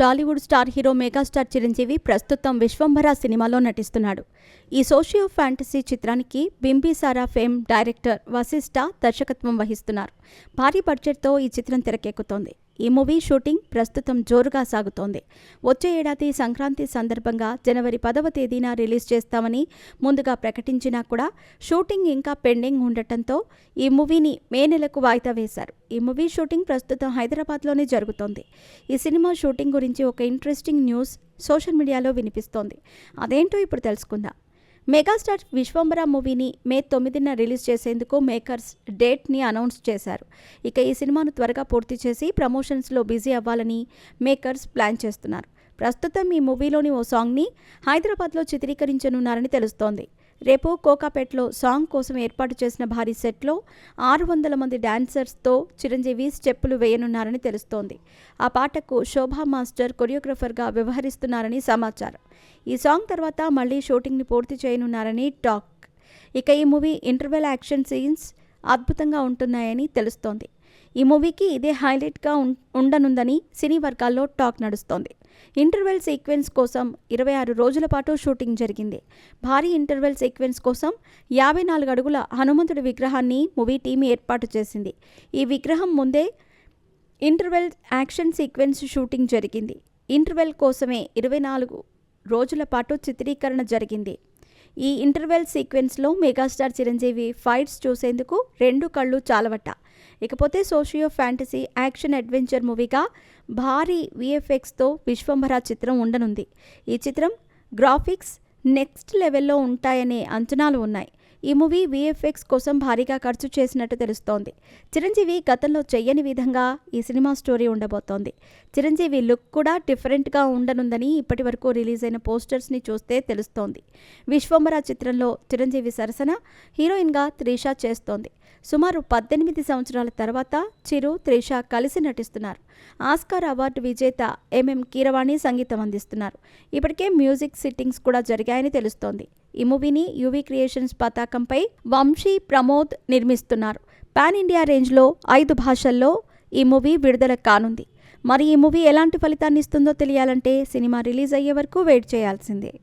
Tollywood star hero megastar Chiranjeevi ప్రస్తుతం విశ్వంభర సినిమాలో నటిస్తున్నాడు. ఈ సోషియో ఫ్యాంటసీ చిత్రానికి బింబిసారా ఫేమ్ డైరెక్టర్ వశిష్ఠ దర్శకత్వం వహిస్తున్నారు. భారీ బడ్జెట్తో ఈ చిత్రం తెరకెక్కుతోంది. ఈ మూవీ షూటింగ్ ప్రస్తుతం జోరుగా సాగుతోంది. వచ్చే ఏడాది సంక్రాంతి సందర్భంగా జనవరి పదవ తేదీన రిలీజ్ చేస్తామని ముందుగా ప్రకటించినా కూడా షూటింగ్ ఇంకా పెండింగ్ ఉండటంతో ఈ మూవీని మే నెలకు వాయిదా వేశారు. ఈ మూవీ షూటింగ్ ప్రస్తుతం హైదరాబాద్లోనే జరుగుతోంది. ఈ సినిమా షూటింగ్ గురించి ఒక ఇంట్రెస్టింగ్ న్యూస్ సోషల్ మీడియాలో వినిపిస్తోంది. అదేంటో ఇప్పుడు తెలుసుకుందాం. మెగాస్టార్ విశ్వంబర మూవీని మే తొమ్మిదిన రిలీజ్ చేసేందుకు మేకర్స్ డేట్ని అనౌన్స్ చేశారు. ఇక ఈ సినిమాను త్వరగా పూర్తి చేసి ప్రమోషన్స్లో బిజీ అవ్వాలని మేకర్స్ ప్లాన్ చేస్తున్నారు. ప్రస్తుతం ఈ మూవీలోని ఓ సాంగ్ని హైదరాబాద్లో చిత్రీకరించనున్నారని తెలుస్తోంది. రేపు కోకాపేట్లో సాంగ్ కోసం ఏర్పాటు చేసిన భారీ సెట్లో ఆరు వందల మంది డాన్సర్స్తో చిరంజీవి స్టెప్పులు వేయనున్నారని తెలుస్తోంది. ఆ పాటకు శోభా మాస్టర్ కొరియోగ్రఫర్గా వ్యవహరిస్తున్నారని సమాచారం. ఈ సాంగ్ తర్వాత మళ్ళీ షూటింగ్ని పూర్తి చేయనున్నారని టాక్. ఇక ఈ మూవీ ఇంటర్వెల్ యాక్షన్ సీన్స్ అద్భుతంగా ఉంటున్నాయని తెలుస్తోంది. ఈ మూవీకి ఇదే హైలైట్గా ఉండనుందని సినీ వర్గాల్లో టాక్ నడుస్తోంది. ఇంటర్వెల్ సీక్వెన్స్ కోసం ఇరవై ఆరు రోజుల పాటు షూటింగ్ జరిగింది. భారీ ఇంటర్వెల్ సీక్వెన్స్ కోసం యాభై నాలుగు అడుగుల హనుమంతుడి విగ్రహాన్ని మూవీ టీం ఏర్పాటు చేసింది. ఈ విగ్రహం ముందే ఇంటర్వెల్ యాక్షన్ సీక్వెన్స్ షూటింగ్ జరిగింది. ఇంటర్వెల్ కోసమే ఇరవై నాలుగు రోజుల పాటు చిత్రీకరణ జరిగింది. ఈ ఇంటర్వెల్ సీక్వెన్స్లో మెగాస్టార్ చిరంజీవి ఫైట్స్ చూసేందుకు రెండు కళ్ళు చాలవట. ఇకపోతే సోషియో ఫ్యాంటసీ యాక్షన్ అడ్వెంచర్ మూవీగా భారీ విఎఫ్ఎక్స్తో విశ్వంభర చిత్రం ఉండనుంది. ఈ చిత్రం గ్రాఫిక్స్ నెక్స్ట్ లెవెల్లో ఉంటాయనే అంచనాలు ఉన్నాయి. ఈ మూవీ విఎఫ్ఎక్స్ కోసం భారీగా ఖర్చు చేసినట్టు తెలుస్తోంది. చిరంజీవి గతంలో చెయ్యని విధంగా ఈ సినిమా స్టోరీ ఉండబోతోంది. చిరంజీవి లుక్ కూడా డిఫరెంట్గా ఉండనుందని ఇప్పటి వరకు రిలీజ్ అయిన పోస్టర్స్ని చూస్తే తెలుస్తోంది. విశ్వంబర చిత్రంలో చిరంజీవి సరసన హీరోయిన్గా త్రిష చేస్తోంది. సుమారు పద్దెనిమిది సంవత్సరాల తర్వాత చిరు త్రిష కలిసి నటిస్తున్నారు. ఆస్కార్ అవార్డు విజేత ఎంఎం కీరవాణి సంగీతం అందిస్తున్నారు. ఇప్పటికే మ్యూజిక్ సిట్టింగ్స్ కూడా జరిగాయని తెలుస్తోంది. ఈ మూవీని యువీ క్రియేషన్స్ పతాకంపై వంశీ ప్రమోద్ నిర్మిస్తున్నారు. పాన్ ఇండియా రేంజ్లో ఐదు భాషల్లో ఈ మూవీ విడుదల కానుంది. మరి ఈ మూవీ ఎలాంటి ఫలితాన్ని ఇస్తుందో తెలియాలంటే సినిమా రిలీజ్ అయ్యే వరకు వెయిట్ చేయాల్సిందే.